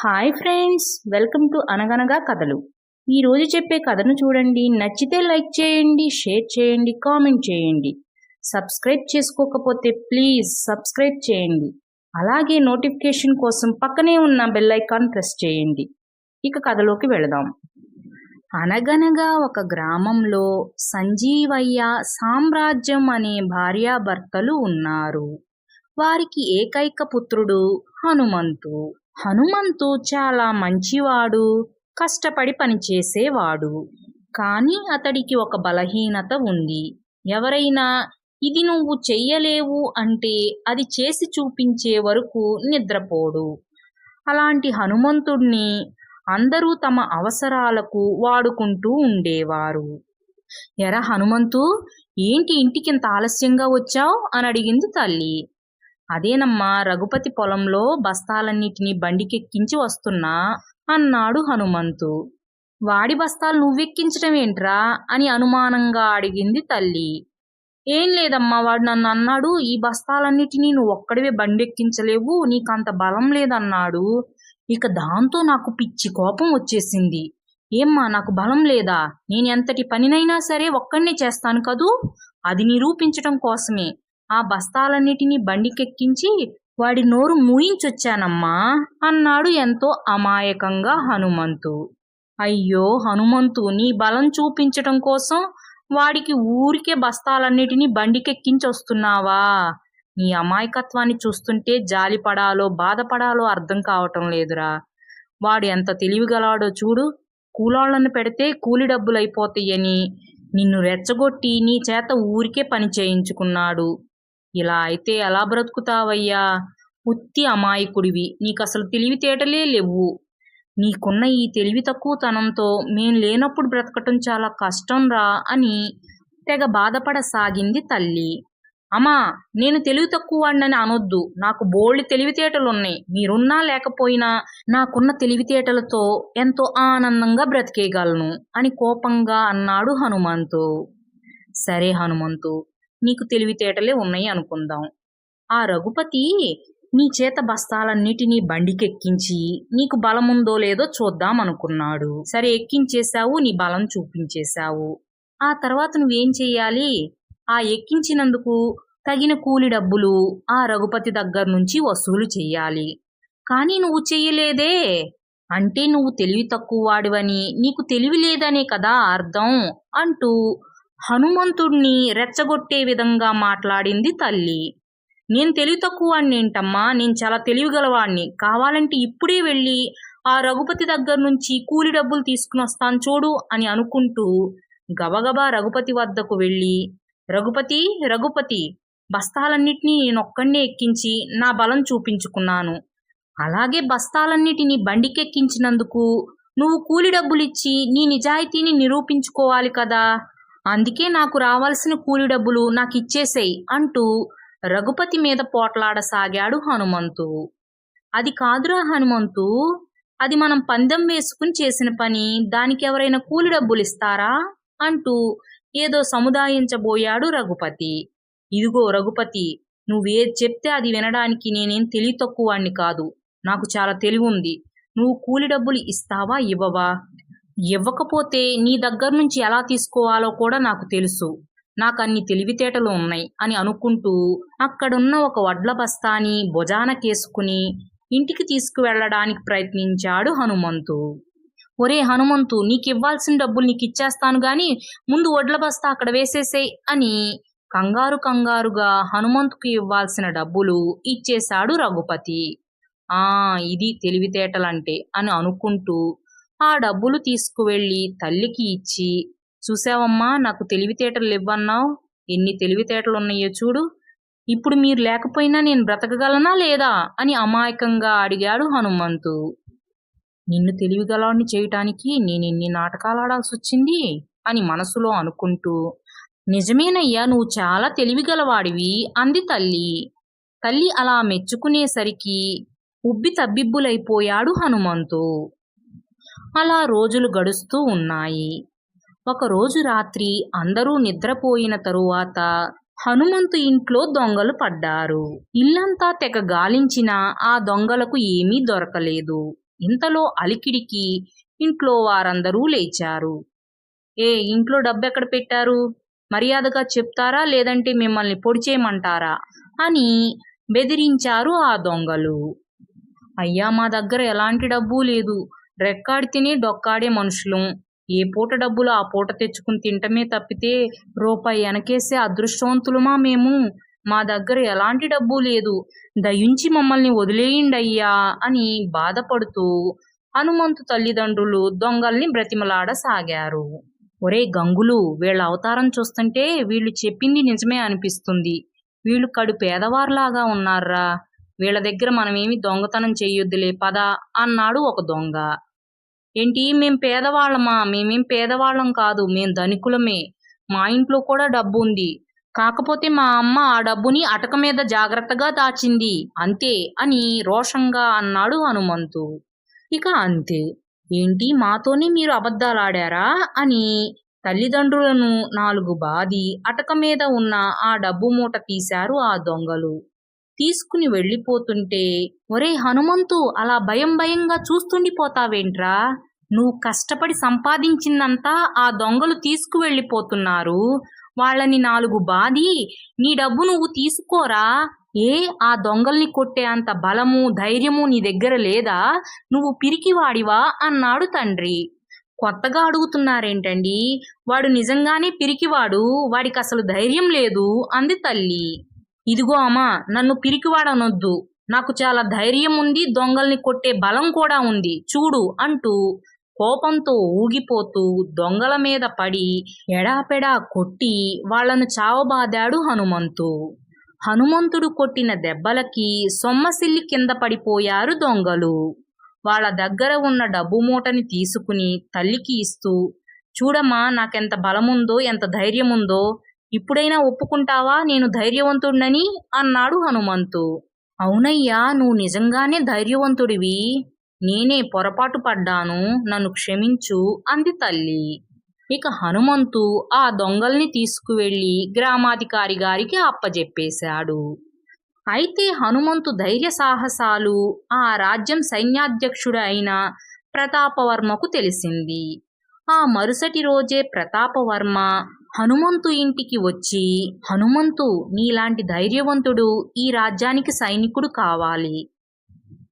Hi friends welcome to అనగనగా కథలు ఈరోజు చెప్పే కథను చూడండి. నచ్చితే లైక్ చేయండి షేర్ చేయండి కామెంట్ చేయండి. సబ్స్క్రైబ్ చేసుకోకపోతే ప్లీజ్ సబ్స్క్రైబ్ చేయండి. అలాగే నోటిఫికేషన్ కోసం పక్కనే ఉన్న బెల్ ఐకాన్ ప్రెస్ చేయండి. ఇక కథలోకి వెళదాం. అనగనగా ఒక గ్రామంలో సంజీవయ్య సామ్రాజ్యం అనే భార్యాభర్తలు ఉన్నారు. వారికి ఏకైక పుత్రుడు హనుమంతు. హనుమంతు చాలా మంచివాడు కష్టపడి పనిచేసేవాడు. కానీ అతడికి ఒక బలహీనత ఉంది. ఎవరైనా ఇది నువ్వు చెయ్యలేవు అంటే అది చేసి చూపించే వరకు నిద్రపోడు. అలాంటి హనుమంతుణ్ణి అందరూ తమ అవసరాలకు వాడుకుంటూ ఉండేవారు. ఎర హనుమంతు ఏంటి ఇంటికింత ఆలస్యంగా వచ్చావు? అని అడిగింది తల్లి. అదేనమ్మా రఘుపతి పొలంలో బస్తాలన్నిటినీ బండికెక్కించి వస్తున్నా అన్నాడు హనుమంతు. వాడి బస్తాలు నువ్వెక్కించడం ఏంట్రా? అని అనుమానంగా అడిగింది తల్లి. ఏం లేదమ్మా వాడు నన్ను అన్నాడు ఈ బస్తాలన్నిటినీ నువ్వు ఒక్కడివే బండెక్కించలేవు నీకంత బలం లేదన్నాడు. ఇక దాంతో నాకు పిచ్చి కోపం వచ్చేసింది. ఏమ్మా నాకు బలం లేదా? నేను ఎంతటి పనినైనా సరే ఒక్కడినే చేస్తాను కదూ? అది నిరూపించటం కోసమే. ఆ బస్తాలన్నిటినీ బండికెక్కించి వాడి నోరు మూయించొచ్చానమ్మా అన్నాడు ఎంతో అమాయకంగా హనుమంతు. అయ్యో హనుమంతు నీ బలం చూపించటం కోసం వాడికి ఊరికే బస్తాలన్నిటినీ బండికెక్కించొస్తున్నావా? నీ అమాయకత్వాన్ని చూస్తుంటే జాలిపడాలో బాధపడాలో అర్థం కావటం లేదురా. వాడు ఎంత తెలివిగలాడో చూడు. కూలోళ్ళను పెడితే కూలి డబ్బులు అయిపోతాయని నిన్ను రెచ్చగొట్టి నీ చేత ఊరికే పని చేయించుకున్నాడు. ఇలా అయితే ఎలా బ్రతుకుతావయ్యా? ఉత్తి అమాయకుడివి. నీకసలు తెలివితేటలే లేవు. నీకున్న ఈ తెలివి తక్కువతనంతో మేం లేనప్పుడు బ్రతకటం చాలా కష్టం రా అని తెగ బాధపడసాగింది తల్లి. అమ్మా నేను తెలివి తక్కువవాడినని అనొద్దు. నాకు బోల్డ్ తెలివితేటలున్నాయి. మీరున్నా లేకపోయినా నాకున్న తెలివితేటలతో ఎంతో ఆనందంగా బ్రతికేయగలను అని కోపంగా అన్నాడు హనుమంతు. సరే హనుమంతు నీకు తెలివితేటలే ఉన్నాయి అనుకుందాం. ఆ రఘుపతి నీ చేత బస్తాలన్నిటినీ బండికెక్కించి నీకు బలముందో లేదో చూద్దాం అనుకున్నాడు. సరే ఎక్కించేశావు నీ బలం చూపించేశావు. ఆ తర్వాత నువ్వేం చెయ్యాలి ఆ ఎక్కించినందుకు తగిన కూలి డబ్బులు ఆ రఘుపతి దగ్గర నుంచి వసూలు చెయ్యాలి కానీ నువ్వు చెయ్యలేదే అంటే నువ్వు తెలివి తక్కువ వాడివని నీకు తెలివి లేదనే కదా అర్థం అంటూ హనుమంతుణ్ణి రెచ్చగొట్టే విధంగా మాట్లాడింది తల్లి. నేను తెలివి తక్కువ ఏంటమ్మా నేను చాలా తెలివిగలవాణ్ణి. కావాలంటే ఇప్పుడే వెళ్ళి ఆ రఘుపతి దగ్గర నుంచి కూలి డబ్బులు తీసుకుని వస్తాను చూడు అని అనుకుంటూ గబగబా రఘుపతి వద్దకు వెళ్ళి రఘుపతి రఘుపతి బస్తాలన్నిటినీ నేనొక్కడే ఎక్కించి నా బలం చూపించుకున్నాను. అలాగే బస్తాలన్నిటినీ బండికెక్కించినందుకు నువ్వు కూలి డబ్బులిచ్చి నీ నిజాయితీని నిరూపించుకోవాలి కదా? అందుకే నాకు రావాల్సిన కూలి డబ్బులు నాకు ఇచ్చేసేయి అంటూ రఘుపతి మీద పోట్లాడసాగాడు హనుమంతు. అది కాదురా హనుమంతు అది మనం పందెం వేసుకుని చేసిన పని దానికి ఎవరైనా కూలి డబ్బులు ఇస్తారా అంటూ ఏదో సముదాయించబోయాడు రఘుపతి. ఇదిగో రఘుపతి నువ్వేది చెప్తే అది వినడానికి నేనేం తెలివి తక్కువాణ్ణి కాదు. నాకు చాలా తెలివి ఉంది నువ్వు కూలి డబ్బులు ఇస్తావా ఇవ్వవా? ఇవ్వకపోతే నీ దగ్గర నుంచి ఎలా తీసుకోవాలో కూడా నాకు తెలుసు. నాకు అన్ని తెలివితేటలు ఉన్నాయి అని అనుకుంటూ అక్కడున్న ఒక వడ్ల బస్తాని భుజాన కేసుకుని ఇంటికి తీసుకువెళ్ళడానికి ప్రయత్నించాడు హనుమంతు. ఒరే హనుమంతు నీకివ్వాల్సిన డబ్బులు నీకు ఇచ్చేస్తాను గాని ముందు వడ్ల బస్తా అక్కడ వేసేసేయ్ అని కంగారు కంగారుగా హనుమంతుకు ఇవ్వాల్సిన డబ్బులు ఇచ్చేశాడు రఘుపతి. ఆ ఇది తెలివితేటలంటే అని అనుకుంటూ ఆ డబ్బులు తీసుకువెళ్ళి తల్లికి ఇచ్చి చూసావమ్మా నాకు తెలివితేటలు ఇవ్వన్నావు ఎన్ని తెలివితేటలు ఉన్నాయో చూడు. ఇప్పుడు మీరు లేకపోయినా నేను బ్రతకగలనా లేదా? అని అమాయకంగా అడిగాడు హనుమంతు. నిన్ను తెలివిగలవాణ్ణి చేయటానికి నేను ఎన్ని నాటకాలు ఆడాల్సి వచ్చింది అని మనసులో అనుకుంటూ నిజమేనయ్యా నువ్వు చాలా తెలివిగలవాడివి అంది తల్లి. తల్లి అలా మెచ్చుకునేసరికి ఉబ్బి తబ్బిబ్బులైపోయాడు హనుమంతు. అలా రోజులు గడుస్తూ ఉన్నాయి. ఒకరోజు రాత్రి అందరూ నిద్రపోయిన తరువాత హనుమంతు ఇంట్లో దొంగలు పడ్డారు. ఇల్లంతా తెగ గాలించినా ఆ దొంగలకు ఏమీ దొరకలేదు. ఇంతలో అలికిడికి ఇంట్లో వారందరూ లేచారు. ఏ ఇంట్లో డబ్బెక్కడ పెట్టారు? మర్యాదగా చెప్తారా? లేదంటే మిమ్మల్ని పొడి చేయమంటారా అని బెదిరించారు ఆ దొంగలు. అయ్యా మా దగ్గర ఎలాంటి డబ్బు లేదు. రెక్కాడి తిని డొక్కాడే మనుషులం. ఏ పూట డబ్బులు ఆ పూట తెచ్చుకుని తింటమే తప్పితే రూపాయి వెనకేసే అదృష్టవంతులమా మేము? మా దగ్గర ఎలాంటి డబ్బు లేదు. దయించి మమ్మల్ని వదిలేయండి అయ్యా అని బాధపడుతూ హనుమంతు తల్లిదండ్రులు దొంగల్ని బ్రతిమలాడసాగారు ఒరే గంగులు వీళ్ళ అవతారం చూస్తుంటే వీళ్ళు చెప్పింది నిజమే అనిపిస్తుంది. వీళ్ళు కడు పేదవారిలాగా ఉన్నారా వీళ్ళ దగ్గర మనమేమి దొంగతనం చెయ్యొద్దులే పద అన్నాడు ఒక దొంగ. ఏంటి? మేం పేదవాళ్ళమా? మేమేం పేదవాళ్ళం కాదు. మేం ధనికులమే. మా ఇంట్లో కూడా డబ్బు ఉంది. కాకపోతే మా అమ్మ ఆ డబ్బుని అటక మీద జాగ్రత్తగా దాచింది. అంతే అని రోషంగా అన్నాడు హనుమంతు. ఇక అంతే. ఏంటి? మాతోనే మీరు అబద్ధాలాడారా? అని తల్లిదండ్రులను నాలుగు బాది అటక మీద ఉన్న ఆ డబ్బు మూట తీశారు ఆ దొంగలు. తీసుకుని వెళ్ళిపోతుంటే ఒరే హనుమంతు అలా భయం భయంగా చూస్తుండిపోతావేంట్రా? నువ్వు కష్టపడి సంపాదించిందంతా ఆ దొంగలు తీసుకువెళ్ళిపోతున్నారు. వాళ్ళని నాలుగు బాది నీ డబ్బు నువ్వు తీసుకోరా? ఏ ఆ దొంగల్ని కొట్టే అంత బలము ధైర్యము నీ దగ్గర లేదా? నువ్వు పిరికివాడివా? అన్నాడు తండ్రి. కొత్తగా అడుగుతున్నారేంటండి? వాడు నిజంగానే పిరికివాడు వాడికి అసలు ధైర్యం లేదు అంది తల్లి. ఇదిగో అమ్మా నన్ను పిరికివాడనొద్దు. నాకు చాలా ధైర్యం ఉంది దొంగల్ని కొట్టే బలం కూడా ఉంది చూడు అంటూ కోపంతో ఊగిపోతూ దొంగల మీద పడి ఎడాపెడా కొట్టి వాళ్ళను చావబాదాడు హనుమంతు. హనుమంతుడు కొట్టిన దెబ్బలకి సొమ్మసిల్లి కింద పడిపోయారు దొంగలు. వాళ్ళ దగ్గర ఉన్న డబ్బు మూటని తీసుకుని తల్లికి ఇస్తూ చూడమ్మా నాకెంత బలముందో ఎంత ధైర్యముందో ఇప్పుడైనా ఒప్పుకుంటావా? నేను ధైర్యవంతుడినని అన్నాడు హనుమంతు. అవునయ్యా నువ్వు నిజంగానే ధైర్యవంతుడివి. నేనే పొరపాటు పడ్డాను నన్ను క్షమించు అంది తల్లి. ఇక హనుమంతు ఆ దొంగల్ని తీసుకువెళ్ళి గ్రామాధికారి గారికి అప్పజెప్పేశాడు. అయితే హనుమంతు ధైర్య సాహసాలు ఆ రాజ్యం సైన్యాధ్యక్షుడు అయిన ప్రతాపవర్మకు తెలిసింది. ఆ మరుసటి రోజే ప్రతాపవర్మ హనుమంతు ఇంటికి వచ్చి హనుమంతు నీలాంటి ధైర్యవంతుడు ఈ రాజ్యానికి సైనికుడు కావాలి.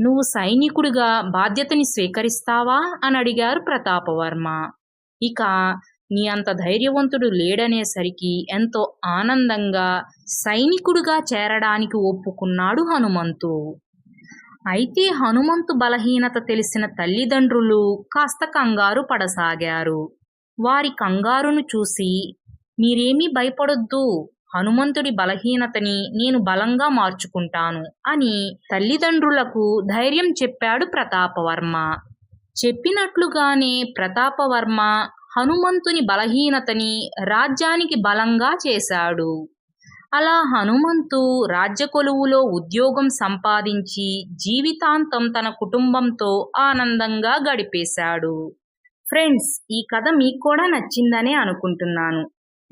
నువ్వు సైనికుడిగా బాధ్యతని స్వీకరిస్తావా? అని అడిగారు ప్రతాపవర్మ. ఇక నీ అంత ధైర్యవంతుడు లేడనేసరికి ఎంతో ఆనందంగా సైనికుడిగా చేరడానికి ఒప్పుకున్నాడు హనుమంతు. అయితే హనుమంతు బలహీనత తెలిసిన తల్లిదండ్రులు కాస్త కంగారు పడసాగారు. వారి కంగారును చూసి మీరేమీ భయపడొద్దు. హనుమంతుడి బలహీనతని నేను బలంగా మార్చుకుంటాను అని తల్లిదండ్రులకు ధైర్యం చెప్పాడు ప్రతాపవర్మ. చెప్పినట్లుగానే ప్రతాపవర్మ హనుమంతుని బలహీనతని రాజ్యానికి బలంగా చేశాడు. అలా హనుమంతు రాజ్య కొలువులో ఉద్యోగం సంపాదించి జీవితాంతం తన కుటుంబంతో ఆనందంగా గడిపేశాడు. ఫ్రెండ్స్ ఈ కథ మీకు కూడా నచ్చిందనే అనుకుంటున్నాను.